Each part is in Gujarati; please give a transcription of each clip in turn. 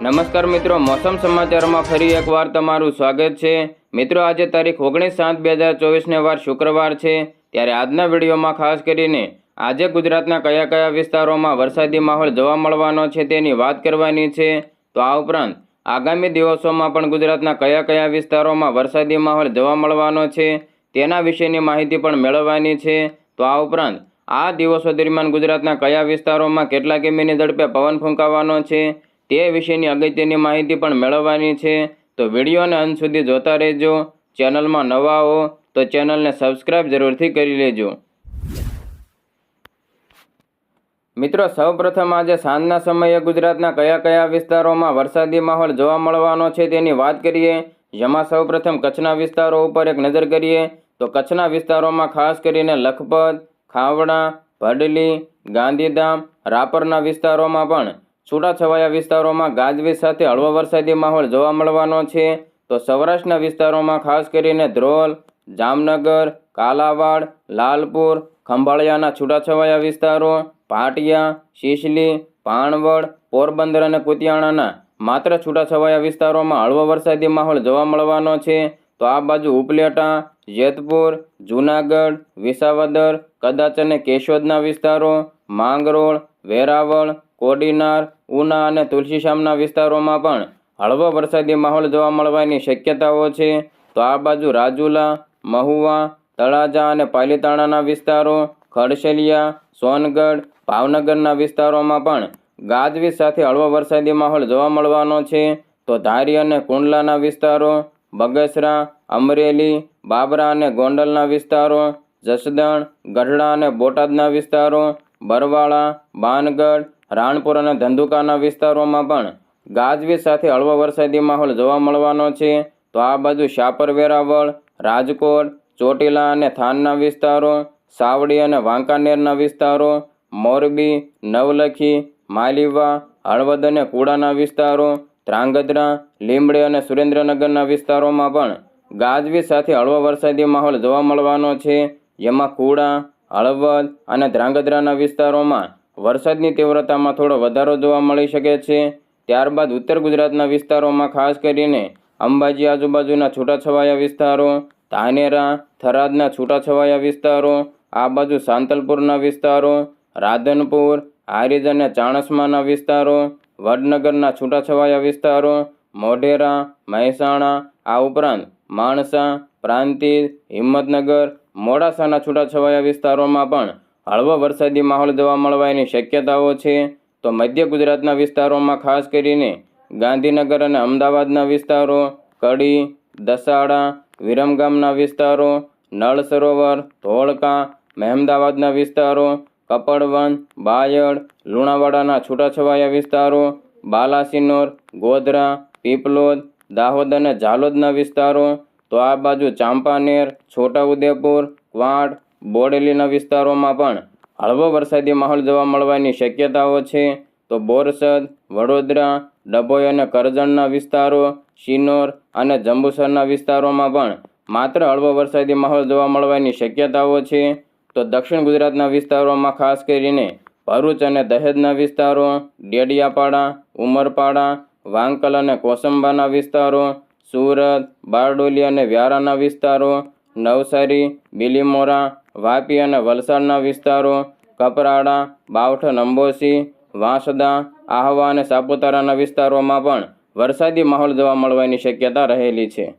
નમસ્કાર મિત્રો, મોસમ સમાચારમાં ફરી એકવાર તમારું સ્વાગત છે. મિત્રો, આજે તારીખ ઓગણીસ સાત બે હજાર ચોવીસને વાર શુક્રવાર છે. ત્યારે આજના વિડીયોમાં ખાસ કરીને આજે ગુજરાતના કયા કયા વિસ્તારોમાં વરસાદી માહોલ જોવા મળવાનો છે તેની વાત કરવાની છે. તો આ ઉપરાંત આગામી દિવસોમાં પણ ગુજરાતના કયા કયા વિસ્તારોમાં વરસાદી માહોલ જોવા મળવાનો છે તેના વિશેની માહિતી પણ મેળવવાની છે. તો આ ઉપરાંત આ દિવસો દરમિયાન ગુજરાતના કયા વિસ્તારોમાં કેટલા કિમીની ઝડપે પવન ફૂંકાવાનો છે તે વિશેની અગત્યની માહિતી પણ મેળવવાની છે. તો વિડીયોને અંત સુધી જોતા રહેજો. ચેનલમાં નવા હો તો ચેનલને સબસ્ક્રાઈબ જરૂરથી કરી લેજો. મિત્રો, સૌપ્રથમ આજે સાંજના સમયે ગુજરાતના કયા કયા વિસ્તારોમાં વરસાદી માહોલ જોવા મળવાનો છે તેની વાત કરીએ. જેમાં સૌપ્રથમ કચ્છના વિસ્તારો ઉપર એક નજર કરીએ તો કચ્છના વિસ્તારોમાં ખાસ કરીને લખપત ખાવડા ભડલી, ગાંધીધામ, રાપરના વિસ્તારોમાં પણ છૂટાછવાયા વિસ્તારોમાં ગાજવીજ સાથે હળવો વરસાદી માહોલ જોવા મળવાનો છે. તો સૌરાષ્ટ્રના વિસ્તારોમાં ખાસ કરીને ધ્રોલ, જામનગર, કાલાવાડ, લાલપુર, ખંભાળિયાના છૂટાછવાયા વિસ્તારો, પાટિયા, શીશલી પાણવડ પોરબંદર અને કુતિયાણાના માત્ર છૂટાછવાયા વિસ્તારોમાં હળવો વરસાદી માહોલ જોવા મળવાનો છે. તો આ બાજુ ઉપલેટા, જેતપુર, જૂનાગઢ, વિસાવદર, કદાચ અને કેશોદના વિસ્તારો, માંગરોળ, વેરાવળ કોડીનાર, ઉના અને તુલસીશામના વિસ્તારોમાં પણ હળવો વરસાદી માહોલ જોવા મળવાની શક્યતાઓ છે. તો આ બાજુ રાજુલા, મહુવા, તળાજા અને પાલીતાણાના વિસ્તારો, ખડશેલિયા, સોનગઢ, ભાવનગરના વિસ્તારોમાં પણ ગાજવીજ સાથે હળવો વરસાદી માહોલ જોવા મળવાનો છે. તો ધારી અને કુંડલાના વિસ્તારો, બગસરા, અમરેલી, બાબરા અને ગોંડલના વિસ્તારો, જસદણ, ગઢડા અને બોટાદના વિસ્તારો, બરવાળા, બાનગઢ રાણપુર અને ધંધુકાના વિસ્તારોમાં પણ ગાજવીજ સાથે હળવો વરસાદી માહોલ જોવા મળવાનો છે. તો આ બાજુ શાપર વેરાવળ રાજકોટ, ચોટીલા અને થાનના વિસ્તારો, સાવડી અને વાંકાનેરના વિસ્તારો, મોરબી, નવલખી, માલીવા, હળવદ અને કુડાના વિસ્તારો, ધ્રાંગધ્રા, લીંબડી અને સુરેન્દ્રનગરના વિસ્તારોમાં પણ ગાજવીજ સાથે હળવો વરસાદી માહોલ જોવા મળવાનો છે. જેમાં કુડા, હળવદ અને ધ્રાંગધ્રાના વિસ્તારોમાં વરસાદની તીવ્રતામાં થોડો વધારો જોવા મળી શકે છે. ત્યારબાદ ઉત્તર ગુજરાતના વિસ્તારોમાં ખાસ કરીને અંબાજી આજુબાજુના છૂટાછવાયા વિસ્તારો, ધાનેરા, થરાદના છૂટાછવાયા વિસ્તારો, આ બાજુ સાંતલપુરના વિસ્તારો, રાધનપુર હારીજ અને ચાણસમાના વિસ્તારો, વડનગરના છૂટાછવાયા વિસ્તારો, મોઢેરા, મહેસાણા, આ ઉપરાંત માણસા, પ્રાંતિજ, હિંમતનગર, મોડાસાના છૂટાછવાયા વિસ્તારોમાં પણ હળવો વરસાદી માહોલ જોવા મળવાની શક્યતાઓ છે, તો મધ્ય ગુજરાતના વિસ્તારોમાં ખાસ કરીને ગાંધીનગર અને અમદાવાદના વિસ્તારો, કડી, દસાડા, વિરમગામના વિસ્તારો, નળ સરોવર, ધોળકા, મહેમદાવાદના વિસ્તારો કપડવન બાયડ, લુણાવાડાના છૂટાછવાયા વિસ્તારો, બાલાસિનોર, ગોધરા, પીપલોદ, દાહોદ અને ઝાલોદના વિસ્તારો, તો આ બાજુ ચાંપાનેર, છોટાઉદેપુર, ક્વાંટ બોડેલીના વિસ્તારોમાં પણ હળવો વરસાદી માહોલ જોવા મળવાની શક્યતાઓ છે. તો બોરસદ, વડોદરા, ડભોઈ અને કરજણના વિસ્તારો, શિનોર અને જંબુસરના વિસ્તારોમાં પણ માત્ર હળવો વરસાદી માહોલ જોવા મળવાની શક્યતાઓ છે. તો દક્ષિણ ગુજરાતના વિસ્તારોમાં ખાસ કરીને ભરૂચ અને દહેજના વિસ્તારો, ડેડિયાપાડા, ઉમરપાડા, વાંકલ અને કોસંબાના વિસ્તારો, સુરત, બારડોલી અને વ્યારાના વિસ્તારો, નવસારી, બિલીમોરા વાપી અને વલસાડના વિસ્તારો, કપરાડા, બાવઠ, નંબોસી, વાંસદા, આહવા અને સાપુતારાના વિસ્તારોમાં પણ વરસાદી માહોલ જોવા મળવાની શક્યતા રહેલી છે.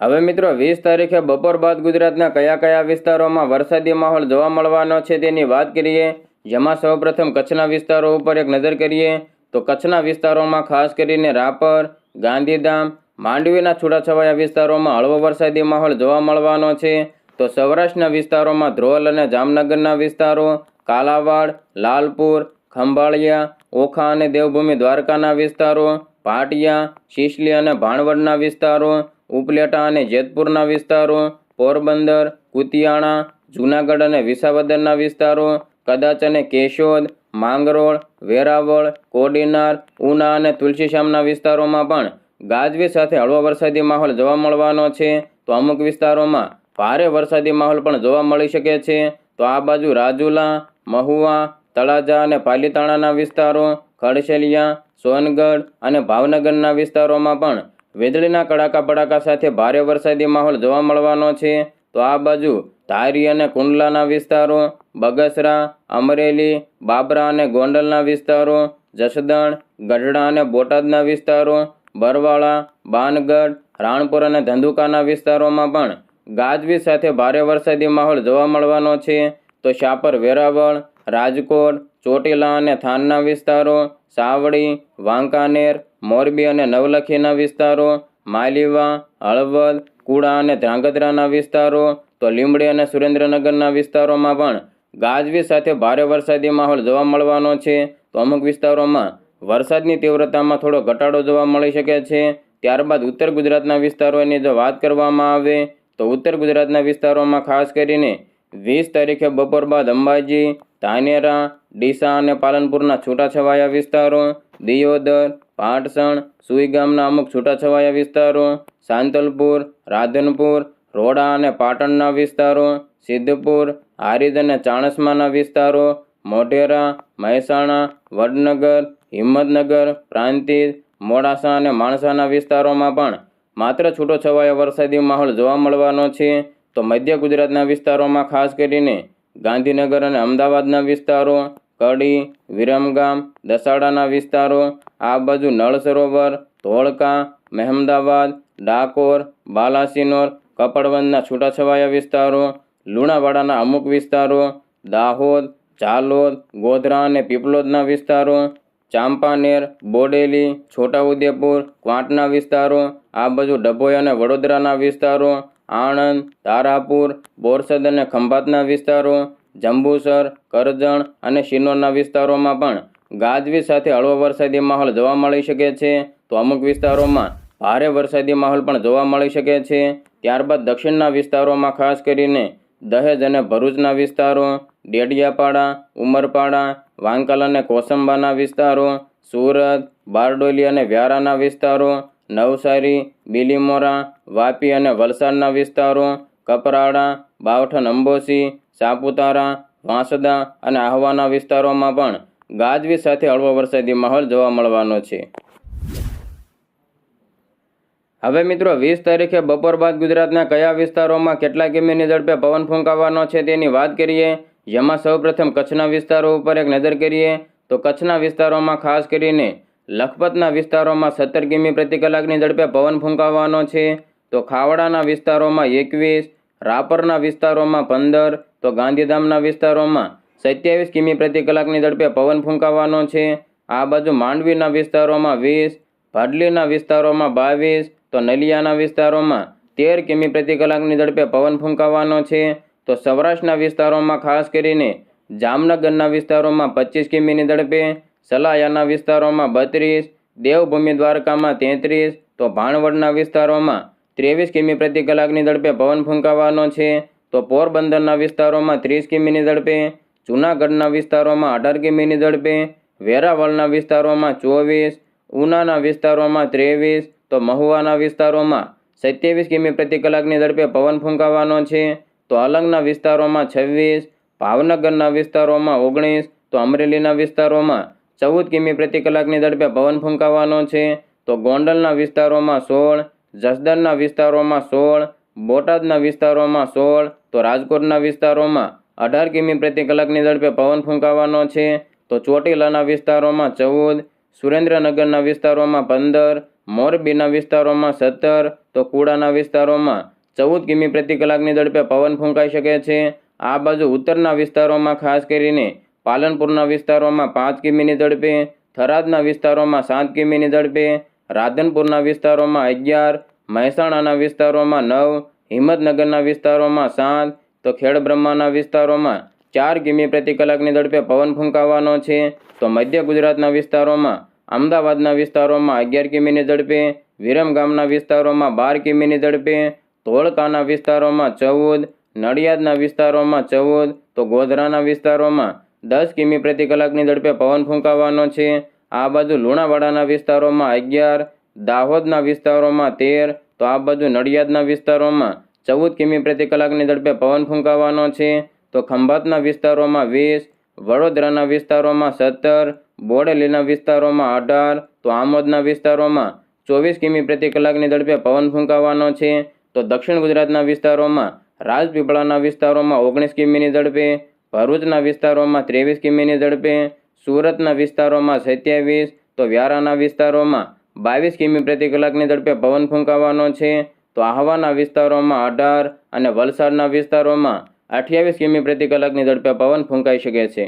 હવે મિત્રો, વીસ તારીખે બપોર બાદ ગુજરાતના કયા કયા વિસ્તારોમાં વરસાદી માહોલ જોવા મળવાનો છે તેની વાત કરીએ. જેમાં સૌપ્રથમ કચ્છના વિસ્તારો ઉપર એક નજર કરીએ તો કચ્છના વિસ્તારોમાં ખાસ કરીને રાપર, ગાંધીધામ માંડવીના છૂટાછવાયા વિસ્તારોમાં હળવો વરસાદી માહોલ જોવા મળવાનો છે. તો સૌરાષ્ટ્રના વિસ્તારોમાં ધ્રોલ અને જામનગરના વિસ્તારો, કાલાવાડ, લાલપુર, ખંભાળિયા, ઓખા અને દેવભૂમિ દ્વારકાના વિસ્તારો, પાટિયા, શિશલી અને ભાણવડના વિસ્તારો, ઉપલેટા અને જેતપુરના વિસ્તારો, પોરબંદર, કુતિયાણા, જૂનાગઢ અને વિસાવદરના વિસ્તારો, કદાચ અને કેશોદ, માંગરોળ, વેરાવળ, કોડીનાર, ઉના અને તુલસીશ્યામના વિસ્તારોમાં પણ ગાજવીજ સાથે હળવો વરસાદી માહોલ જોવા મળવાનો છે. તો અમુક વિસ્તારોમાં ભારે વરસાદી માહોલ પણ જોવા મળી શકે છે. તો આ બાજુ રાજુલા, મહુવા, તળાજા અને પાલીતાણાના વિસ્તારો, ખડશેલિયા, સોનગઢ અને ભાવનગરના વિસ્તારોમાં પણ વીજળીના કડાકા ભડાકા સાથે ભારે વરસાદી માહોલ જોવા મળવાનો છે. તો આ બાજુ ધારી અને કુંડલાના વિસ્તારો, બગસરા, અમરેલી, બાબરા અને ગોંડલના વિસ્તારો, જસદણ, ગઢડા અને બોટાદના વિસ્તારો બરવાળા, બાનગઢ, રાણપુર અને ધંધુકાના વિસ્તારોમાં પણ ગાજવીજ સાથે ભારે વરસાદી માહોલ જોવા મળવાનો છે. તો શાપર વેરાવળ, રાજકોટ, ચોટીલા અને થાનના વિસ્તારો, સાવડી, વાંકાનેર, મોરબી અને નવલખીના વિસ્તારો, માલીવા, હળવદ, કુડા અને ધ્રાંગધ્રાના વિસ્તારો, તો લીંબડી અને સુરેન્દ્રનગરના વિસ્તારોમાં પણ ગાજવીજ સાથે ભારે વરસાદી માહોલ જોવા મળવાનો છે. તો અમુક વિસ્તારોમાં વરસાદની તીવ્રતામાં થોડો ઘટાડો જોવા મળી શકે છે. ત્યારબાદ ઉત્તર ગુજરાતના વિસ્તારોની જો વાત કરવામાં આવે, તો ઉત્તર ગુજરાતના વિસ્તારોમાં ખાસ કરીને વીસ તારીખે બપોર બાદ અંબાજી, ધાનેરા, ડીસા અને પાલનપુરના છૂટાછવાયા વિસ્તારો, દિયોદર, પાટસણ સુઈગામના અમુક છૂટાછવાયા વિસ્તારો, સાંતલપુર, રાધનપુર, રોડા અને પાટણના વિસ્તારો, સિદ્ધપુર હારીજ અને ચાણસ્માના વિસ્તારો, મોઢેરા, મહેસાણા, વડનગર હિંમતનગર પ્રાંતિજ મોડાસા અને માણસાના વિસ્તારોમાં પણ માત્ર છૂટોછવાયો વરસાદી માહોલ જોવા મળવાનો છે. તો મધ્ય ગુજરાતના વિસ્તારોમાં ખાસ કરીને ગાંધીનગર અને અમદાવાદના વિસ્તારો, કડી, વિરમગામ, દસાડાના વિસ્તારો, આ બાજુ નળ સરોવર, ધોળકા, મહેમદાવાદ, ડાકોર, બાલાસિનોર કપડવંદના છૂટાછવાયા વિસ્તારો, લુણાવાડાના અમુક વિસ્તારો, દાહોદ, ઝાલોદ, ગોધરા અને પીપલોદના વિસ્તારો ચાંપાનેર, બોડેલી, છોટાઉદેપુર, ક્વાંટના વિસ્તારો, આ બાજુ ડભોઈ અને વડોદરાના વિસ્તારો, આણંદ, તારાપુર, બોરસદ અને ખંભાતના વિસ્તારો, જંબુસર, કરજણ અને શિનોરના વિસ્તારોમાં પણ ગાજવીજ સાથે હળવો વરસાદી માહોલ જોવા મળી શકે છે. તો અમુક વિસ્તારોમાં ભારે વરસાદી માહોલ પણ જોવા મળી શકે છે. ત્યારબાદ દક્ષિણના વિસ્તારોમાં ખાસ કરીને દહેજ અને ભરૂચના વિસ્તારો, ડેડિયાપાડા, ઉમરપાડા વાંકલ અને કોસંબાના વિસ્તારો, સુરત, બારડોલી અને વ્યારાના વિસ્તારો, નવસારી, બિલીમોરા, વાપી અને વલસાડના વિસ્તારો, કપરાડા, બાવઠન, અંબોસી, સાપુતારા, વાંસદા અને આહવાના વિસ્તારોમાં પણ ગાજવી સાથે હળવો વરસાદી માહોલ જોવા મળવાનો છે. હવે મિત્રો, વીસ તારીખે બપોર બાદ ગુજરાતના કયા વિસ્તારોમાં કેટલા કિમીની ઝડપે પવન ફૂંકાવાનો છે તેની વાત કરીએ. જેમાં સૌપ્રથમ કચ્છના વિસ્તારો ઉપર એક નજર કરીએ, તો કચ્છના વિસ્તારોમાં ખાસ કરીને લખપતના વિસ્તારોમાં સત્તર કિમી પ્રતિ કલાકની ઝડપે પવન ફૂંકાવાનો છે. તો ખાવડાના વિસ્તારોમાં એકવીસ, રાપરના વિસ્તારોમાં પંદર, તો ગાંધીધામના વિસ્તારોમાં સત્યાવીસ કિમી પ્રતિ કલાકની ઝડપે પવન ફૂંકાવાનો છે. આ બાજુ માંડવીના વિસ્તારોમાં વીસ, ભાડલીના વિસ્તારોમાં બાવીસ, તો નલિયાના વિસ્તારોમાં તેર કિમી પ્રતિ કલાકની ઝડપે પવન ફૂંકાવાનો છે. તો સૌરાષ્ટ્રના વિસ્તારોમાં ખાસ કરીને જામનગરના વિસ્તારોમાં પચીસ કિમીની ઝડપે, સલાયાના વિસ્તારોમાં બત્રીસ, દેવભૂમિ દ્વારકામાં તેત્રીસ, તો ભાણવડના વિસ્તારોમાં ત્રેવીસ કિમી પ્રતિ કલાકની ઝડપે પવન ફૂંકાવાનો છે. તો પોરબંદરના વિસ્તારોમાં ત્રીસ કિમીની ઝડપે, જૂનાગઢના વિસ્તારોમાં અઢાર કિમીની ઝડપે, વેરાવળના વિસ્તારોમાં ચોવીસ, ઉનાના વિસ્તારોમાં ત્રેવીસ, તો મહુવાના વિસ્તારોમાં સત્યાવીસ કિમી પ્રતિ કલાકની ઝડપે પવન ફૂંકાવાનો છે. તો અલંગના વિસ્તારોમાં છવ્વીસ, ભાવનગરના વિસ્તારોમાં ઓગણીસ, તો અમરેલીના વિસ્તારોમાં ચૌદ કિમી પ્રતિ કલાકની ઝડપે પવન ફૂંકાવાનો છે. તો ગોંડલના વિસ્તારોમાં સોળ, જસદણના વિસ્તારોમાં સોળ, બોટાદના વિસ્તારોમાં સોળ, તો રાજકોટના વિસ્તારોમાં અઢાર કિમી પ્રતિ કલાકની ઝડપે પવન ફૂંકાવાનો છે. તો ચોટીલાના વિસ્તારોમાં ચૌદ, સુરેન્દ્રનગરના વિસ્તારોમાં પંદર, મોરબીના વિસ્તારોમાં સત્તર, તો કુડાના વિસ્તારોમાં ચૌદ કિમી પ્રતિ કલાકની ઝડપે પવન ફૂંકાઈ શકે છે. આ બાજુ ઉત્તરના વિસ્તારોમાં ખાસ કરીને પાલનપુરના વિસ્તારોમાં પાંચ કિમીની ઝડપે, થરાદના વિસ્તારોમાં સાત કિમીની ઝડપે, રાધનપુરના વિસ્તારોમાં અગિયાર, મહેસાણાના વિસ્તારોમાં નવ, હિંમતનગરના વિસ્તારોમાં સાત, તો ખેડબ્રહ્માના વિસ્તારોમાં ચાર કિમી પ્રતિ કલાકની ઝડપે પવન ફૂંકાવાનો છે. તો મધ્ય ગુજરાતના વિસ્તારોમાં, અમદાવાદના વિસ્તારોમાં અગિયાર કિમીની ઝડપે, વિરમગામના વિસ્તારોમાં બાર કિમીની ઝડપે ધોળકાના વિસ્તારોમાં ચૌદ, નડિયાદના વિસ્તારોમાં ચૌદ, તો ગોધરાના વિસ્તારોમાં દસ કિમી પ્રતિ કલાકની ઝડપે પવન ફૂંકાવાનો છે. આ બાજુ લુણાવાડાના વિસ્તારોમાં અગિયાર, દાહોદના વિસ્તારોમાં તેર, તો આ બાજુ નડિયાદના વિસ્તારોમાં ચૌદ કિમી પ્રતિ કલાકની ઝડપે પવન ફૂંકાવાનો છે. તો ખંભાતના વિસ્તારોમાં વીસ, વડોદરાના વિસ્તારોમાં સત્તર, બોડેલીના વિસ્તારોમાં અઢાર, તો આમોદના વિસ્તારોમાં ચોવીસ કિમી પ્રતિ કલાકની ઝડપે પવન ફૂંકાવાનો છે. તો દક્ષિણ ગુજરાતના વિસ્તારોમાં રાજપીપળાના વિસ્તારોમાં ઓગણીસ કિમીની ઝડપે, ભરૂચના વિસ્તારોમાં ત્રેવીસ કિમીની ઝડપે, સુરતના વિસ્તારોમાં સત્યાવીસ, તો વ્યારાના વિસ્તારોમાં બાવીસ કિમી પ્રતિ કલાકની ઝડપે પવન ફૂંકાવાનો છે. તો આહવાના વિસ્તારોમાં અઢાર અને વલસાડના વિસ્તારોમાં અઠ્યાવીસ કિમી પ્રતિ કલાકની ઝડપે પવન ફૂંકાઈ શકે છે.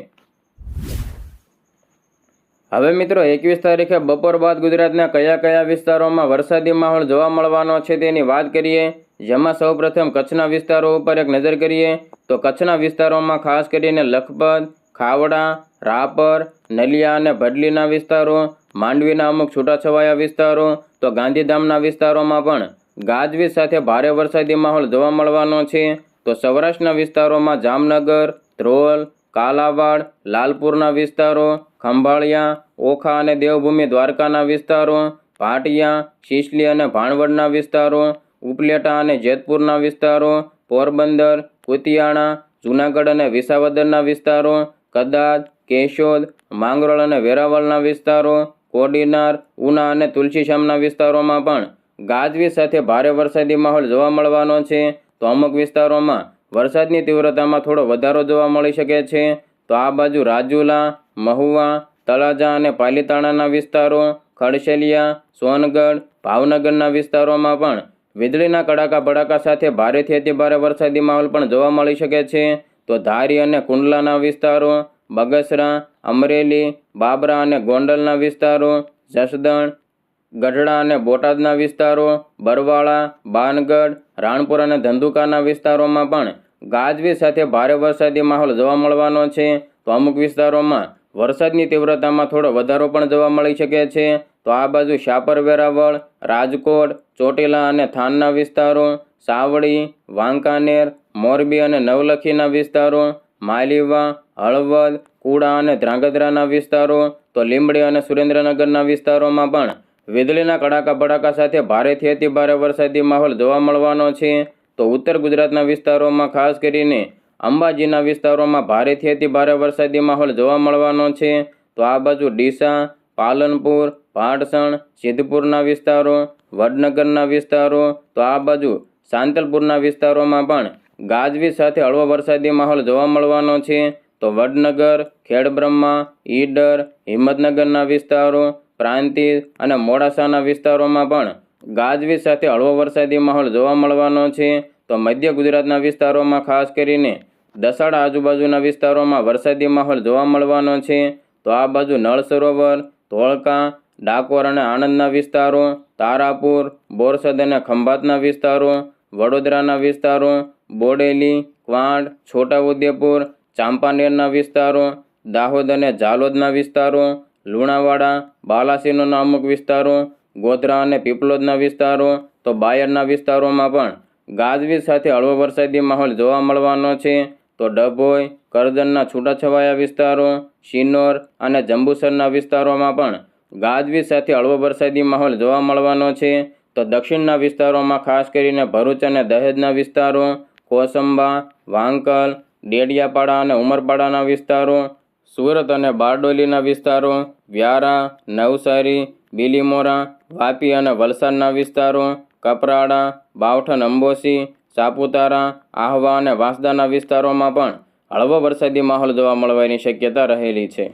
હવે મિત્રો, એકવીસ તારીખે બપોર બાદ ગુજરાતના કયા કયા વિસ્તારોમાં વરસાદી માહોલ જોવા મળવાનો છે તેની વાત કરીએ. જેમાં સૌપ્રથમ કચ્છના વિસ્તારો ઉપર એક નજર કરીએ તો કચ્છના વિસ્તારોમાં ખાસ કરીને લખપત, ખાવડા, રાપર, નલિયા અને ભડલીના વિસ્તારો, માંડવીના અમુક છૂટાછવાયા વિસ્તારો, તો ગાંધીધામના વિસ્તારોમાં પણ ગાજવીજ સાથે ભારે વરસાદી માહોલ જોવા મળવાનો છે. તો સૌરાષ્ટ્રના વિસ્તારોમાં જામનગર, ધ્રોલ કાલાવાડ, લાલપુરના વિસ્તારો, ખંભાળિયા, ઓખા અને દેવભૂમિ દ્વારકાના વિસ્તારો, ભાટિયા, શીશલી અને ભાણવડના વિસ્તારો, ઉપલેટા અને જેતપુરના વિસ્તારો, પોરબંદર કુતિયાણા જૂનાગઢ અને વિસાવદરના વિસ્તારો, કદાચ, કેશોદ, માંગરોળ અને વેરાવળના વિસ્તારો, કોડીનાર, ઉના અને તુલસીશ્યામના વિસ્તારોમાં પણ ગાજવીજ સાથે ભારે વરસાદી માહોલ જોવા મળવાનો છે. તો અમુક વિસ્તારોમાં વરસાદની તીવ્રતામાં થોડો વધારો જોવા મળી શકે છે. તો આ બાજુ રાજુલા, મહુવા, તળાજા અને પાલીતાણાના વિસ્તારો, ખડશેલિયા, સોનગઢ, ભાવનગરના વિસ્તારોમાં પણ વીજળીના કડાકા ભડાકા સાથે ભારેથી અતિ વરસાદી માહોલ પણ જોવા મળી શકે છે. તો ધારી અને કુંડલાના વિસ્તારો, બગસરા, અમરેલી, બાબરા અને ગોંડલના વિસ્તારો, જસદણ, ગઢડા અને બોટાદના વિસ્તારો, બરવાળા, બાનગઢ, રાણપુર અને ધંધુકાના વિસ્તારોમાં પણ ગાજવીજ સાથે ભારે વરસાદી માહોલ જોવા મળવાનો છે. તો અમુક વિસ્તારોમાં વરસાદની તીવ્રતામાં થોડો વધારો પણ જોવા મળી શકે છે. તો આ બાજુ શાપર વેરાવળ, રાજકોટ, ચોટીલા અને થાનના વિસ્તારો, સાવડી, વાંકાનેર, મોરબી અને નવલખીના વિસ્તારો, માલીવા, હળવદ, કુડા અને ધ્રાંગધ્રાના વિસ્તારો, તો લીંબડી અને સુરેન્દ્રનગરના વિસ્તારોમાં પણ વીજળીના કડાકા ભડાકા સાથે ભારેથી અતિ ભારે વરસાદી માહોલ જોવા મળવાનો છે. તો ઉત્તર ગુજરાતના વિસ્તારોમાં ખાસ કરીને અંબાજીના વિસ્તારોમાં ભારેથી અતિ ભારે વરસાદી માહોલ જોવા મળવાનો છે. તો આ બાજુ ડીસા, પાલનપુર, પાટસણ, સિદ્ધપુરના વિસ્તારો, વડનગરના વિસ્તારો, તો આ બાજુ સાંતલપુરના વિસ્તારોમાં પણ ગાજવીજ સાથે હળવો વરસાદી માહોલ જોવા મળવાનો છે. તો વડનગર, ખેડબ્રહ્મા, ઈડર, હિંમતનગરના વિસ્તારો, પ્રાંતિ અને મોડાસાના વિસ્તારોમાં પણ ગાજવીજ સાથે હળવો વરસાદી માહોલ જોવા મળવાનો છે. તો મધ્ય ગુજરાતના વિસ્તારોમાં ખાસ કરીને દસાડા આજુબાજુના વિસ્તારોમાં વરસાદી માહોલ જોવા મળવાનો છે. તો આ બાજુ નળ સરોવર, ધોળકા, ડાકોર અને આણંદના વિસ્તારો, તારાપુર, બોરસદ અને ખંભાતના વિસ્તારો, વડોદરાના વિસ્તારો, બોડેલી ક્વાંટ છોટાઉદેપુર, ચાંપાનેરના વિસ્તારો, દાહોદ અને ઝાલોદના વિસ્તારો, લુણાવાડા બાલાસિનોરના અમુક વિસ્તારો, ગોધરા અને પીપલોદના વિસ્તારો, તો બાયરના વિસ્તારોમાં પણ ગાજવીજ સાથે હળવો વરસાદી માહોલ જોવા મળવાનો છે. તો ડભોઈ, કરજણના છૂટાછવાયા વિસ્તારો, શિનોર અને જંબુસરના વિસ્તારોમાં પણ ગાજવીજ સાથે હળવો વરસાદી માહોલ જોવા મળવાનો છે. તો દક્ષિણના વિસ્તારોમાં ખાસ કરીને ભરૂચ અને દહેજના વિસ્તારો, કોસંબા, વાંકલ, ડેડિયાપાડા અને ઉમરપાડાના વિસ્તારો, સુરત અને બારડોલીના વિસ્તારો, વ્યારા, નવસારી, બિલીમોરા, વાપી અને વલસાડના વિસ્તારો, કપરાડા બાવઠન અંબોસી સાપુતારા, આહવા અને વાંસદાના વિસ્તારોમાં પણ હળવો વરસાદી માહોલ જોવા મળવાની શક્યતા રહેલી છે.